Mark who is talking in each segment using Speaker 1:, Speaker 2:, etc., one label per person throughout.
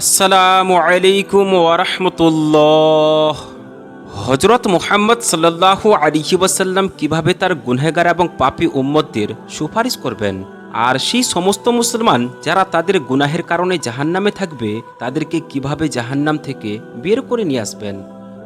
Speaker 1: আসসালামু আলাইকুম ওরহমতুল্লাহ হজরত মুহাম্মদ সাল্লাল্লাহু আলিহি ওয়াসাল্লাম কীভাবে তার গুনহেগার এবং পাপী উম্মতদের সুপারিশ করবেন? আর সেই সমস্ত মুসলমান যারা তাদের গুনাহের কারণে জাহান্নামে থাকবে, তাদেরকে কীভাবে জাহান্নাম থেকে বের করে নিয়ে আসবেন?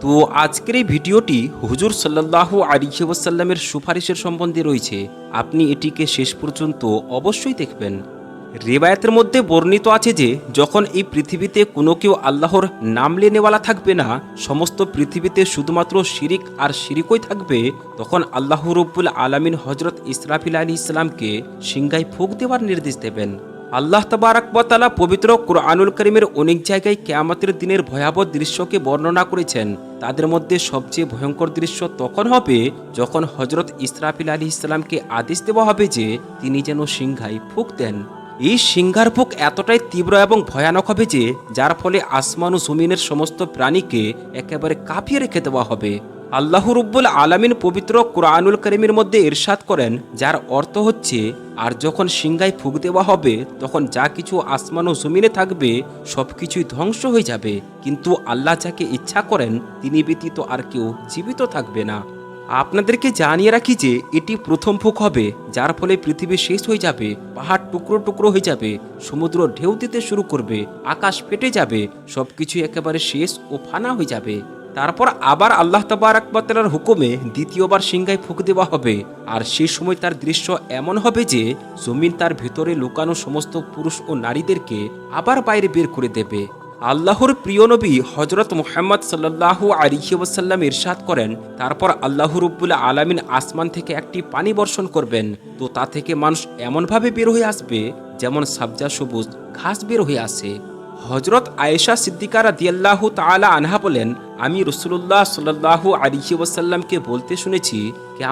Speaker 1: তো আজকের এই ভিডিওটি হুজুর সাল্লাল্লাহু আলিহি ওয়াসাল্লামের সুপারিশের সম্বন্ধে রয়েছে। আপনি এটিকে শেষ পর্যন্ত অবশ্যই দেখবেন। রেবায়াতের মধ্যে বর্ণিত আছে যে, যখন এই পৃথিবীতে কোনো কেউ আল্লাহর নাম লেনেওয়ালা থাকবে না, সমস্ত পৃথিবীতে শুধুমাত্র শিরিক আর শিরিকই থাকবে, তখন আল্লাহ রব্বুল আলামিন হজরত ইসরাফিল আলী ইসলামকে সিংগায় ফুক দেওয়ার নির্দেশ দেবেন। আল্লাহ তবারাকবতালা পবিত্র কুরআনুল করিমের অনেক জায়গায় কেয়ামতের দিনের ভয়াবহ দৃশ্যকে বর্ণনা করেছেন। তাদের মধ্যে সবচেয়ে ভয়ঙ্কর দৃশ্য তখন হবে, যখন হজরত ইসরাফিল আলী ইসলামকে আদেশ দেওয়া হবে যে, তিনি যেন সিংহায় ফুক দেন। এই সিংহার ফুক এতটাই তীব্র এবং ভয়ানক হবে যে, যার ফলে আসমান ও জমিনের সমস্ত প্রাণীকে একেবারে কাঁপিয়ে রেখে দেওয়া হবে। আল্লাহ রব্বুল আলামিন পবিত্র কোরআনুল করিমের মধ্যে ইরশাদ করেন, যার অর্থ হচ্ছে, আর যখন সিংহায় ফুক দেওয়া হবে, তখন যা কিছু আসমান ও জমিনে থাকবে সব কিছুই ধ্বংস হয়ে যাবে। কিন্তু আল্লাহ যাকে ইচ্ছা করেন, তিনি ব্যতীত আর কেউ জীবিত থাকবে না। আপনাদেরকে জানিয়ে রাখি যে এটি প্রথম ফুক হবে, যার ফলে পৃথিবী শেষ হয়ে যাবে, পাহাড় টুকরো টুকরো হয়ে যাবে, সমুদ্র ঢেউ দিতে শুরু করবে, আকাশ ফেটে যাবে, সবকিছু একেবারে শেষ ও ফানা হয়ে যাবে। তারপর আবার আল্লাহ তাবারাকবাতার হুকুমে দ্বিতীয়বার সিংহায় ফুক দেওয়া হবে। আর সেই সময় তার দৃশ্য এমন হবে যে, জমিন তার ভিতরে লুকানো সমস্ত পুরুষ ও নারীদেরকে আবার বাইরে বের করে দেবে। আল্লাহর প্রিয় নবী হজরত মুহাম্মদ সাল্লাহ আলিহি ওয়াসাল্লাম ইরশাদ করেন, তারপর আল্লাহ রব্বুল আলামিন আসমান থেকে একটি পানি বর্ষণ করবেন। তো তা থেকে মানুষ এমনভাবে বের হয়ে আসবে, যেমন সাবজা সবুজ, ঘাস বের হয়ে আসে। হজরত আয়েশা সিদ্দিকারা দিয়াল্লাহু তালা আনহা বলেন, আমি রসুল্লাহ সাল্লাহ আলিহি ওয়াসাল্লামকে বলতে শুনেছি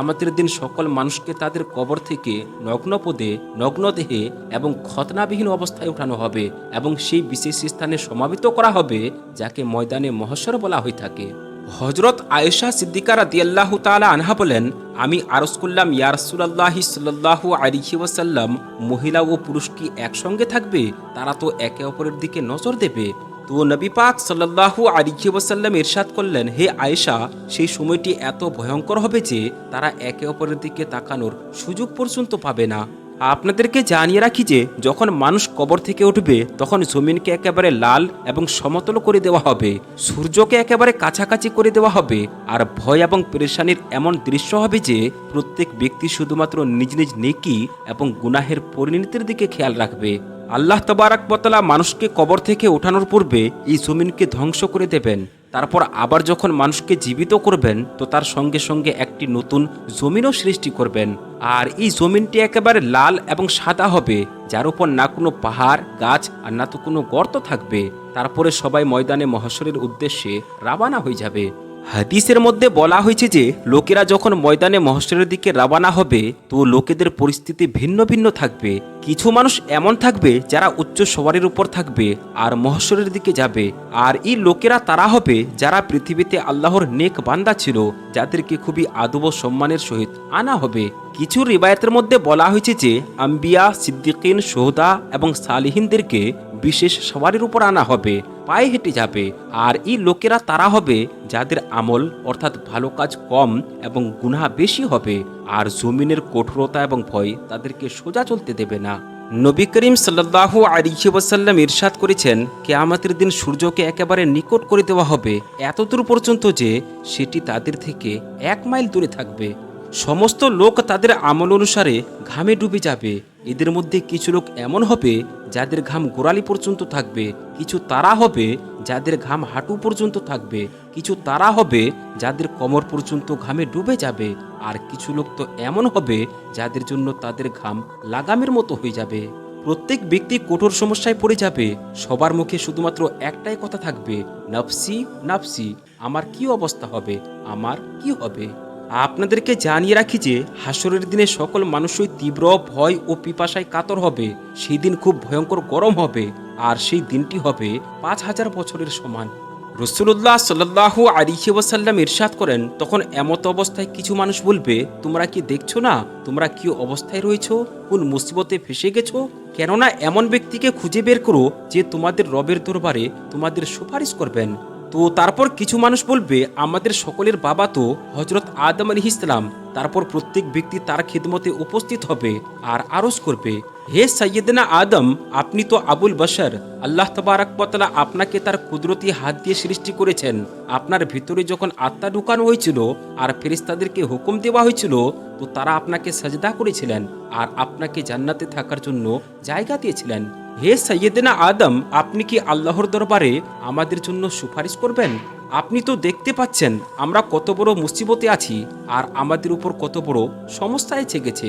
Speaker 1: আমাদের দিন সকল মানুষকে তাদের কবর থেকে নগ্ন পদে, নগ্ন দেহে এবং খতনাবিহীন অবস্থায় উঠানো হবে এবং সেই বিশেষ স্থানে সমাবেত করা হবে, যাকে ময়দানে মহসর বলা হয়ে থাকে। হজরত আয়েশা সিদ্দিকারা দিয়াল্লাহু তাআলা আনহা বলেন, আমি আরজ করলাম ইয়ারসুল্লাহি সাল্লাহু আলিহি ওয়াসাল্লাম, মহিলা ও পুরুষ কি একসঙ্গে থাকবে, তারা তো একে অপরের দিকে নজর দেবে। তো নবী পাক সাল্লাহু আলিহি ওয়াসাল্লাম ইরশাদ করলেন, হে আয়েশা, সেই সময়টি এত ভয়ঙ্কর হবে যে, তারা একে অপরের দিকে তাকানোর সুযোগ পর্যন্ত পাবে না। আপনাদেরকে জানিয়ে রাখি যে, যখন মানুষ কবর থেকে উঠবে, তখন জমিনকে একেবারে লাল এবং সমতল করে দেওয়া হবে, সূর্যকে একেবারে কাছাকাছি করে দেওয়া হবে, আর ভয় এবং পেরেশানির এমন দৃশ্য হবে যে, প্রত্যেক ব্যক্তি শুধুমাত্র নিজ নিজ নেকি এবং গুনাহের পরিণতির দিকে খেয়াল রাখবে। আল্লাহ তবারাকবতলা মানুষকে কবর থেকে ওঠানোর পূর্বে এই জমিনকে ধ্বংস করে দেবেন। তারপর আবার যখন মানুষকে জীবিত করবেন, তো তার সঙ্গে সঙ্গে একটি নতুন জমিনও সৃষ্টি করবেন। আর এই জমিনটি একেবারে লাল এবং সাদা হবে, যার উপর না কোনো পাহাড়, গাছ আর না তো কোনো গর্ত থাকবে। তারপরে সবাই ময়দানে মহাশরের উদ্দেশ্যে রাবানা হয়ে যাবে। হাদিসের মধ্যে বলা হয়েছে যে, লোকেরা যখন ময়দানে মহসরের দিকে রাবানা হবে, তো লোকেদের পরিস্থিতি ভিন্ন ভিন্ন থাকবে। কিছু মানুষ এমন থাকবে যারা উচ্চ সবারের উপর থাকবে আর মহসরের দিকে যাবে। আর এই লোকেরা তারা হবে যারা পৃথিবীতে আল্লাহর নেক বান্দা ছিল, যাদেরকে খুবই আদব সম্মানের সহিত আনা হবে। কিছু রিবায়তের মধ্যে বলা হয়েছে যে, আম্বিয়া, সিদ্দিকিন, সোহদা এবং সালিহিনদেরকে বিশেষ সবারির উপর আনা হবে। পায়ে হেঁটে যাবে, আর এই লোকেরা তারা হবে যাদের আমল অর্থাৎ ভালো কাজ কম এবং গুনাহ বেশি হবে, আর জমিনের কঠোরতা এবং ভয় তাদেরকে সোজা চলতে দেবে না। নবী করিম সাল্লাহু আলিহি ওয়াসাল্লাম ইরশাদ করেছেন, কেয়ামতের দিন সূর্যকে একেবারে নিকট করে দেওয়া হবে এতদূর পর্যন্ত যে সেটি তাদের থেকে এক মাইল দূরে থাকবে। সমস্ত লোক তাদের আমল অনুসারে ঘামে ডুবে যাবে। এদের মধ্যে কিছু লোক এমন হবে যাদের ঘাম গোড়ালি পর্যন্ত থাকবে, কিছু তারা হবে যাদের ঘাম হাঁটু পর্যন্ত থাকবে, কিছু তারা হবে যাদের কোমর পর্যন্ত ঘামে ডুবে যাবে, আর কিছু লোক তো এমন হবে যাদের জন্য তাদের ঘাম লাগামের মতো হয়ে যাবে। প্রত্যেক ব্যক্তি কঠোর সমস্যায় পড়ে যাবে, সবার মুখে শুধুমাত্র একটাই কথা থাকবে, নাফসি নাফসি, আমার কি অবস্থা হবে? আমার কি হবে? আপনাদেরকে জানিয়ে রাখি যে হাসরের দিনে সকল মানুষই তীব্র ভয় ও পিপাসায় কাতর হবে। সেই দিন খুব ভয়ঙ্কর গরম হবে আর সেই দিনটি হবে পাঁচ হাজার বছরের সমান। রসুল্লাহ সাল্লাহু আলিহি ওয়াসাল্লাম ইরশাদ করেন, তখন এমত অবস্থায় কিছু মানুষ বলবে, তোমরা কি দেখছ না? তোমরা কি অবস্থায় রয়েছ? কোন মুসিবতে ফেসে গেছো? কেননা এমন ব্যক্তিকে খুঁজে বের করো যে তোমাদের রবের দরবারে তোমাদের সুপারিশ করবেন তো তারপর কিছু মানুষ বলবে, আমাদের সকলের বাবা তো হজরত আদম আলী ইসলাম তারপর প্রত্যেক ব্যক্তি তার খিদমতে উপস্থিত হবে আর আরজ করবে। হে সৈয়দনা আদম, আপনি তো আবুল বশর। আল্লাহ তবারকবতলা আপনাকে তার কুদরতি হাত দিয়ে সৃষ্টি করেছেন। আপনার ভিতরে যখন আত্মা ঢুকানো হয়েছিল আর ফেরিস্তাদেরকে হুকুম দেওয়া হয়েছিল, তো তারা আপনাকে সাজদা করেছিলেন আর আপনাকে জান্নাতে থাকার জন্য জায়গা দিয়েছিলেন। হে সৈয়দনা আদম, আপনি কি আল্লাহর দরবারে আমাদের জন্য সুপারিশ করবেন? আপনি তো দেখতে পাচ্ছেন, আমরা কত বড় মুসিবতে আছি আর আমাদের উপর কত বড় সমস্যা এসে গেছে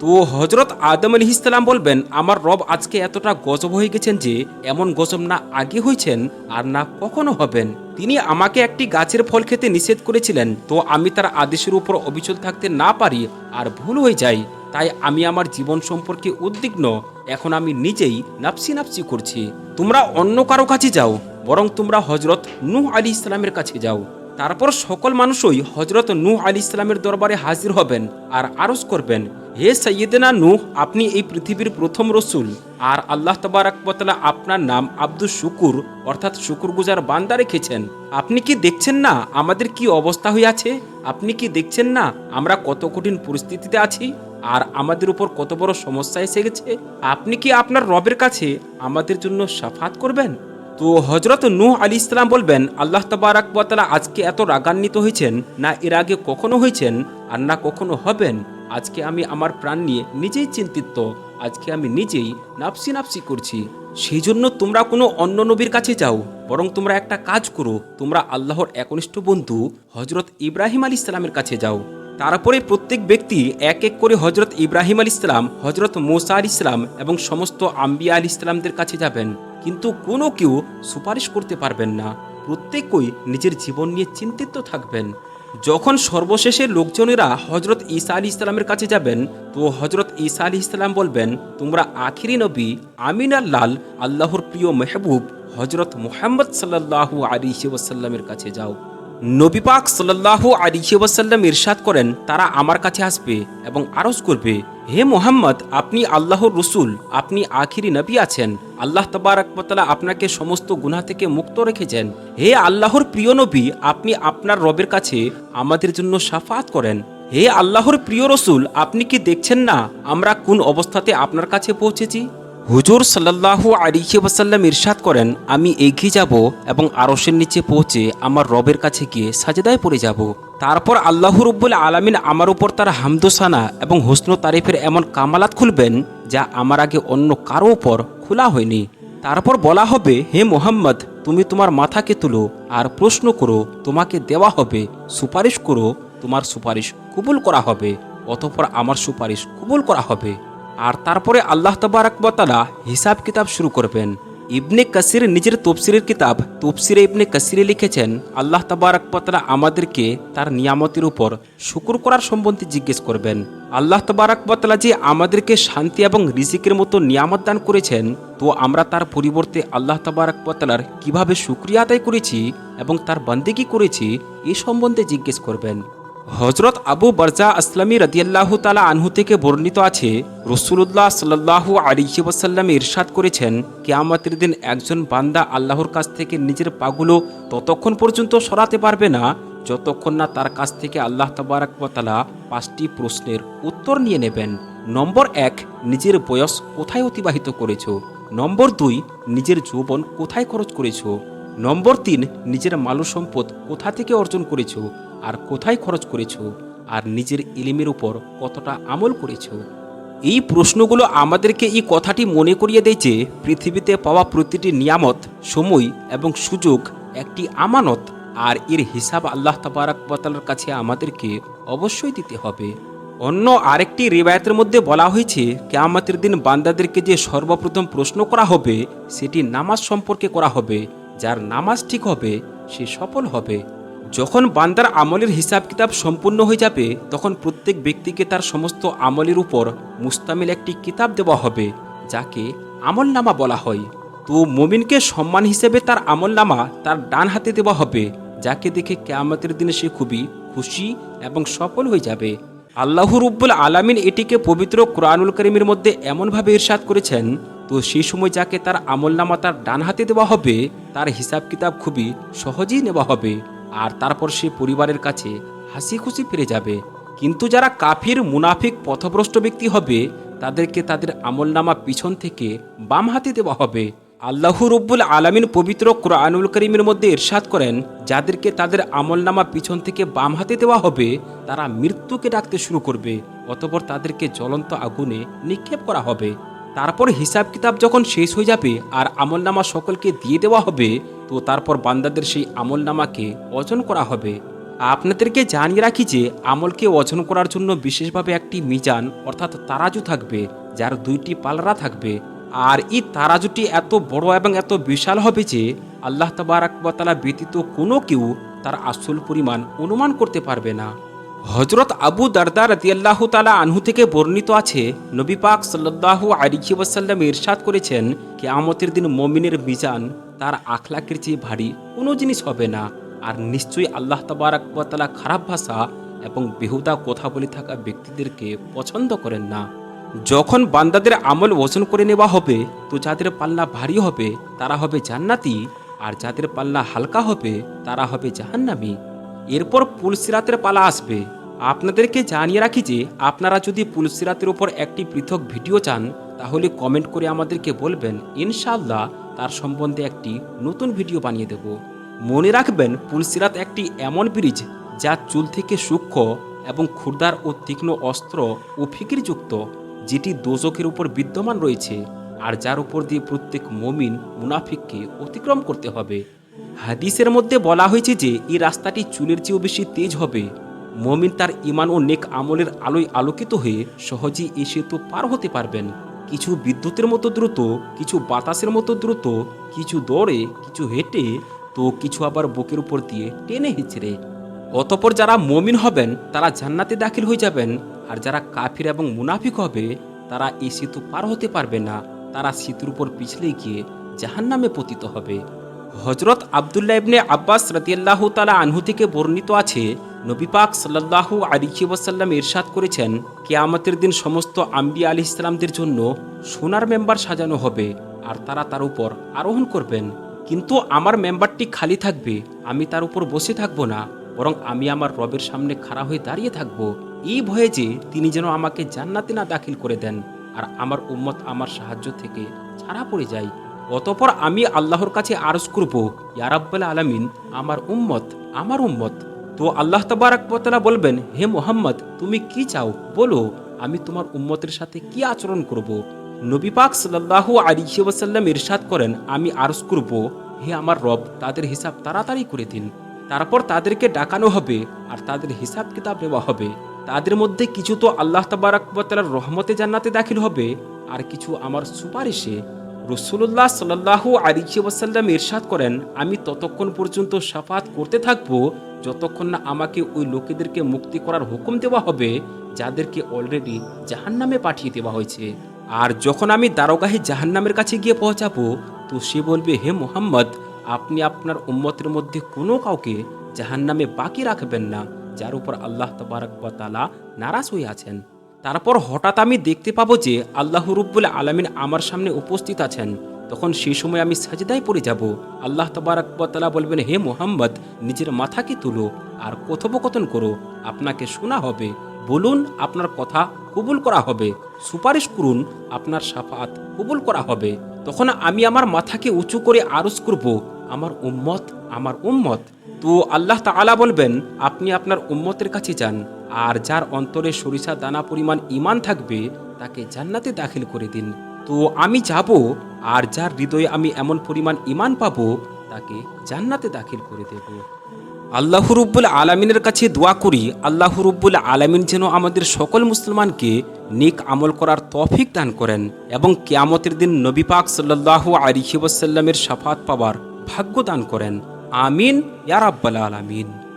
Speaker 1: তো হজরত আদম আলী ইসলাম বলবেন, আমার রব আজকে এতটা গজব হয়ে গেছেন যে এমন গজব না আগে হয়েছেন আর না কখনো হবেন। তিনি আমাকে একটি গাছের ফল খেতে নিষেধ করেছিলেন, তো আমি তার আদেশের উপর অবিচল থাকতে না পারি আর ভুল হয়ে যাই। তাই আমি আমার জীবন সম্পর্কে উদ্বিগ্ন। এখন আমি নিজেই নাপসি নাপসি করছি। তোমরা অন্য কারও কাছে যাও, বরং তোমরা হজরত নূহ আলী ইসলামের কাছে যাও। তারপর সকল মানুষই হজরত নূহ আলী ইসলামের দরবারে হাজির হবেন আর আরজ করবেন, হে সৈয়দেনা নূহ, আপনি এই পৃথিবীর প্রথম রসুল। আর আল্লাহ তবারকবতলা আপনার নাম আব্দুল শুকুর, অর্থাৎ শুকুর গুজার বান্দা রেখেছেন। আপনি কি দেখছেন না আমাদের কি অবস্থা হয়ে আছে আপনি কি দেখছেন না আমরা কত কঠিন পরিস্থিতিতে আছি? আর আমাদের উপর কত বড় সমস্যা এসে গেছে? আপনি কি আপনার রবের কাছে আমাদের জন্য সাফাত করবেন? তো হজরত নূহ আলী ইসলাম বলবেন, আল্লাহ তবারাকবতালা আজকে এত রাগান্বিত হয়েছেন, না এর আগে কখনো হয়েছেন আর না কখনো হবেন। আজকে আমি আমার প্রাণ নিয়ে নিজেই চিন্তিত, আজকে আমি নিজেই নাপসি নাপসি করছি। সেই জন্য তোমরা কোনো অন্য নবীর কাছে যাও, বরং তোমরা একটা কাজ করো, তোমরা আল্লাহর একনিষ্ঠ বন্ধু হজরত ইব্রাহিম আলী ইসলামের কাছে যাও। তারপরে প্রত্যেক ব্যক্তি এক এক করে হজরত ইব্রাহিম আল ইসলাম হজরত মোসা আল ইসলাম এবং সমস্ত আম্বিয়া আল ইসলামদের কাছে যাবেন। কিন্তু কোনো কেউ সুপারিশ করতে পারবেন না। প্রত্যেকই নিজের জীবন নিয়ে চিন্তিত থাকবেন। যখন সর্বশেষে লোকজনেরা হজরত ঈসা আলী ইসলামের কাছে যাবেন, তো হজরত ঈসা আলী ইসলাম বলবেন, তোমরা আখিরি নবী আমিন আল্লাল আল্লাহর প্রিয় মেহবুব হজরত মোহাম্মদ সাল্লাহু আলী ওসাল্লামের কাছে যাও। নবী পাক সাল্লাহু আলিহি ওয়াসাল্লাম ইরশাদ করেন, তারা আমার কাছে আসবে এবং আরজ করবে, হে মোহাম্মদ, আপনি আল্লাহর রসুল, আপনি আখিরি নবী আছেন। আল্লাহ তবারকবতলা আপনাকে সমস্ত গুনাহ থেকে মুক্ত রেখেছেন। হে আল্লাহর প্রিয় নবী, আপনি আপনার রবের কাছে আমাদের জন্য সাফাত করেন। হে আল্লাহর প্রিয় রসুল, আপনি কি দেখছেন না আমরা কোন অবস্থাতে আপনার কাছে পৌঁছেছি? হুজুর সাল্লাহু আলিহি ওয়াসাল্লাম ইরশাদ করেন, আমি এগিয়ে যাব এবং আরসের নিচে পৌঁছে আমার রবের কাছে গিয়ে সাজেদায় পড়ে যাব। তারপর আল্লাহ রব্বুল আলমিন আমার উপর তার হামদোসানা এবং হোসন তারিফের এমন কামালাত খুলবেন, যা আমার আগে অন্য কারও উপর খোলা হয়নি। তারপর বলা হবে, হে মোহাম্মদ, তুমি তোমার মাথাকে তুলো আর প্রশ্ন করো, তোমাকে দেওয়া হবে, সুপারিশ করো, তোমার সুপারিশ কবুল করা হবে, অতঃপর আমার সুপারিশ কবুল করা হবে। আর তারপরে আল্লাহ তবারকবতালা হিসাব কিতাব শুরু করবেন। ইবনে কাসির নিজের তফসিরের কিতাব তফসিরে ইবনে কাসিরে লিখেছেন, আল্লাহ তবারকবতালা আমাদেরকে তার নিয়ামতের উপর শুকুর করার সম্বন্ধে জিজ্ঞেস করবেন। আল্লাহ তবারকবতালা যে আমাদেরকে শান্তি এবং রিজিকের মতো নিয়ামত দান করেছেন, তো আমরা তার পরিবর্তে আল্লাহ তবারকবতালার কীভাবে শুক্রিয়া আদায় করেছি এবং তার বন্দেগি করেছি, এ সম্বন্ধে জিজ্ঞেস করবেন। হজরত আবু বারজা আসলামী রদিয়াল্লাহ তালা আনহু থেকে বর্ণিত আছে রসুল্লাহ সাল্লাহু আলিহি ওয়াসাল্লাম ইরশাদ করেছেন, কেয়ামতের দিন একজন বান্দা আল্লাহর কাছ থেকে নিজের পাগুলো ততক্ষণ পর্যন্ত সরাতে পারবে না, যতক্ষণ না তার কাছ থেকে আল্লাহ তবারকতালা পাঁচটি প্রশ্নের উত্তর নিয়ে নেবেন। নম্বর এক, নিজের বয়স কোথায় অতিবাহিত করেছ? নম্বর দুই, নিজের যৌবন কোথায় খরচ করেছ? নম্বর তিন, নিজের মালু সম্পদ কোথা থেকে অর্জন করেছ? আর কোথায় খরচ করেছ? আর নিজের ইলিমের উপর কতটা আমল করেছ? এই প্রশ্নগুলো আমাদেরকে এই কথাটি মনে করিয়ে দেয় যে, পৃথিবীতে পাওয়া প্রতিটি নিয়ামত, সময় এবং সুযোগ একটি আমানত, আর এর হিসাব আল্লাহ তাবারাকতালার কাছে আমাদেরকে অবশ্যই দিতে হবে। অন্য আরেকটি রেবায়তের মধ্যে বলা হয়েছে, কেয়ামতের দিন বান্দাদেরকে যে সর্বপ্রথম প্রশ্ন করা হবে, সেটি নামাজ সম্পর্কে করা হবে। যার নামাজ ঠিক হবে, সে সফল হবে। যখন বান্দার আমলের হিসাব কিতাব সম্পূর্ণ হয়ে যাবে, তখন প্রত্যেক ব্যক্তিকে তার সমস্ত আমলের উপর মুস্তামিল একটি কিতাব দেওয়া হবে, যাকে আমল নামা বলা হয়। তো মুমিনকে সম্মান হিসেবে তার আমল নামা তার ডান হাতে দেওয়া হবে, যাকে দেখে কেয়ামতের দিনে সে খুবই খুশি এবং সফল হয়ে যাবে। আল্লাহ রুব্বুল আলামিন এটিকে পবিত্র কোরআনুল করিমের মধ্যে এমনভাবে ইরশাদ করেছেন, তো সেই সময় যাকে তার আমল নামা তার ডান হাতে দেওয়া হবে, তার হিসাব কিতাব খুবই সহজেই নেওয়া হবে। আর তারপর সে পরিবারের কাছে হাসি খুশি ফিরে যাবে। কিন্তু যারা কাফির, মুনাফিক, পথভ্রষ্ট ব্যক্তি হবে, তাদেরকে তাদের আমল নামা পিছন থেকে বাম হাতে দেওয়া হবে। আল্লাহ রব্বুল আলামিন পবিত্র কোরআনুল করিমের মধ্যে ইরশাদ করেন, যাদেরকে তাদের আমল নামা পিছন থেকে বাম হাতে দেওয়া হবে, তারা মৃত্যুকে ডাকতে শুরু করবে, অতপর তাদেরকে জ্বলন্ত আগুনে নিক্ষেপ করা হবে। তারপর হিসাব কিতাব যখন শেষ হয়ে যাবে, আর আমল নামা সকলকে দিয়ে দেওয়া হবে তো তারপর বান্দাদের সেই আমল নামাকে অর্জন করা হবে। আপনাদেরকে জানিয়ে রাখি যে, আমলকে অজন করার জন্য বিশেষভাবে একটি মিজান, অর্থাৎ তারাজু থাকবে, যার দুইটি পালরা থাকবে। আর এই তারাজুটি এত বড় এবং এত বিশাল হবে যে, আল্লাহ তাবারাকবাতালা ব্যতীত কোনো কেউ তার আসল পরিমাণ অনুমান করতে পারবে না। হজরত আবু দারদা রতিয়াল্লাহ তালা আনহু থেকে বর্ণিত আছে, নবী পাক সাল্লাহ আলিহি ওয়াসাল্লাম ইরশাদ করেছেন কে আমতের দিন মমিনের মিজান তার আখলাকের চেয়ে ভারী কোনো জিনিস হবে না। আর নিশ্চয়ই আল্লাহ তাবারাকবাতালা খারাপ ভাষা এবং বেহুদা কথা বলে থাকা ব্যক্তিদেরকে পছন্দ করেন না। যখন বান্দাদের আমল ওজন করে নেওয়া হবে, তো যাদের পাল্লা ভারী হবে, তারা হবে জান্নাতি, আর যাদের পাল্লা হালকা হবে, তারা হবে জাহান্নামী। এরপর পুলসিরাতের পালা আসবে। আপনাদেরকে জানিয়ে রাখি যে, আপনারা যদি পুলসিরাতের উপর একটি পৃথক ভিডিও চান, তাহলে কমেন্ট করে আমাদেরকে বলবেন, ইনশাআল্লাহ তার সম্বন্ধে একটি নতুন ভিডিও বানিয়ে দেব। মনে রাখবেন, পুলসিরাত একটি এমন ব্রিজ যা চুল থেকে সূক্ষ্ম এবং ক্ষুরদার ও তীক্ষ্ণ অস্ত্র ও ফিকিরযুক্ত, যেটি দোজকের উপর বিদ্যমান রয়েছে, আর যার উপর দিয়ে প্রত্যেক মমিন মুনাফিককে অতিক্রম করতে হবে। হাদিসের মধ্যে বলা হয়েছে যে, এই রাস্তাটি চুলের চেয়েও বেশি তেজ হবে। মমিন তার ইমান ও নেক আমলের আলোয় আলোকিত হয়ে সহজেই এই সেতু পার হতে পারবেন। কিছু বিদ্যুতের মতো দ্রুত, কিছু বাতাসের মতো দ্রুত, কিছু দৌড়ে, কিছু হেঁটে, তো কিছু আবার বুকের উপর দিয়ে টেনে হিচড়ে। অতপর যারা মমিন হবেন, তারা জান্নাতে দাখিল হয়ে যাবেন। আর যারা কাফির এবং মুনাফিক হবে, তারা এই সেতু পার হতে পারবে না। তারা সেতুর উপর পিছলে গিয়ে জাহান্নামে পতিত হবে। হজরত আবদুল্লাহ ইবনে আব্বাস রতিয়াল্লাহ তালা আনহু থেকে বর্ণিত আছে, নবী পাক সাল্লাল্লাহু আলিহি ওয়াসাল্লাম ইরশাদ করেছেন, কেয়ামতের দিন সমস্ত আম্বিয়া আলি ইসলামদের জন্য সোনার মেম্বার সাজানো হবে, আর তারা তার উপর আরোহণ করবেন। কিন্তু আমার মেম্বারটি খালি থাকবে, আমি তার উপর বসে থাকব না, বরং আমি আমার রবের সামনে খাড়া হয়ে দাঁড়িয়ে থাকব। এই ভয়ে যে তিনি যেন আমাকে জান্নাতে না দাখিল করে দেন, আর আমার উম্মত আমার সাহায্য থেকে ছাড়া পড়ে যায়। অতপর আমি আল্লাহর কাছে আরজ করব ইয়ারাব্বাল আলামিন, আমার উম্মত আমার উম্মত। তো আল্লাহ তাবারাকবতলা বলবেন, হে মোহাম্মদ, তুমি কি চাও? বলো, আমি তোমার উম্মতের সাথে কি আচরণ করব? নবী পাক সাল্লাল্লাহু আলাইহি ওয়াসাল্লাম ইরশাদ করেন, আমি আরজ করব, হে আমার রব, তাদের হিসাব তাড়াতাড়ি করে দিন। তারপর তাদেরকে ডাকানো হবে আর তাদের হিসাব কিতাব নেওয়া হবে। তাদের মধ্যে কিছু তো আল্লাহ তাবারাকবতালার রহমতে জান্নাতে দাখিল হবে, আর কিছু আমার সুপারিশে রসুল্লাহ সাল্লাহু আলিহি ওয়াসাল্লাম ইরশাদ করেন, আমি ততক্ষণ পর্যন্ত সাফাত করতে থাকব, যতক্ষণ না আমাকে ওই লোকেদেরকে মুক্তি করার হুকুম দেওয়া হবে, যাদেরকে অলরেডি জাহান্নামে পাঠিয়ে দেওয়া হয়েছে। আর যখন আমি দারোগাহে জাহান্নামের কাছে গিয়ে পৌঁছাবো, তো সে বলবে, হে মোহাম্মদ, আপনি আপনার উম্মতের মধ্যে কোনো কাউকে জাহান্নামে বাকি রাখবেন না, যার উপর আল্লাহ তবারকতালা নারাজ হয়ে আছেন। তারপর হঠাৎ আমি দেখতে পাবো যে আল্লাহ রুব্বুল আলমিন আমার সামনে উপস্থিত আছেন। তখন সেই সময় আমি সাজদায় পড়ে যাব। আল্লাহ তবারকতালা বলবেন, হে মোহাম্মদ, নিজের মাথাকে তুলো? আর কথোপকথন করো। আপনাকে শোনা হবে। বলুন, আপনার কথা কবুল করা হবে। সুপারিশ করুন, আপনার সাফাত কবুল করা হবে। তখন আমি আমার মাথাকে উঁচু করে আরজ করব, আমার উম্মত আমার উম্মত। তো আল্লাহ তাআলা বলবেন, আপনি আপনার উম্মতের কাছে যান। আর যার অন্তরে সরিষা দানা পরিমাণ ইমান থাকবে, তাকে জান্নাতে দাখিল করে দিন। তো আমি যাব, আর যার হৃদয়ে আমি এমন পরিমাণ ইমান পাবো, তাকে জান্নাতে দাখিল করে দেব। আল্লাহ রুব্বুল আলমিনের কাছে দোয়া করি, আল্লাহ রুব্বুল আলমিন যেন আমাদের সকল মুসলমানকে নিক আমল করার তফিক দান করেন এবং কেয়ামতের দিন নবী পাক সাল্লাহ আলিহি সাফাত পাওয়ার ভাগ্য দান করেন। আমিন ইয়ারাব্বাল আলামিন।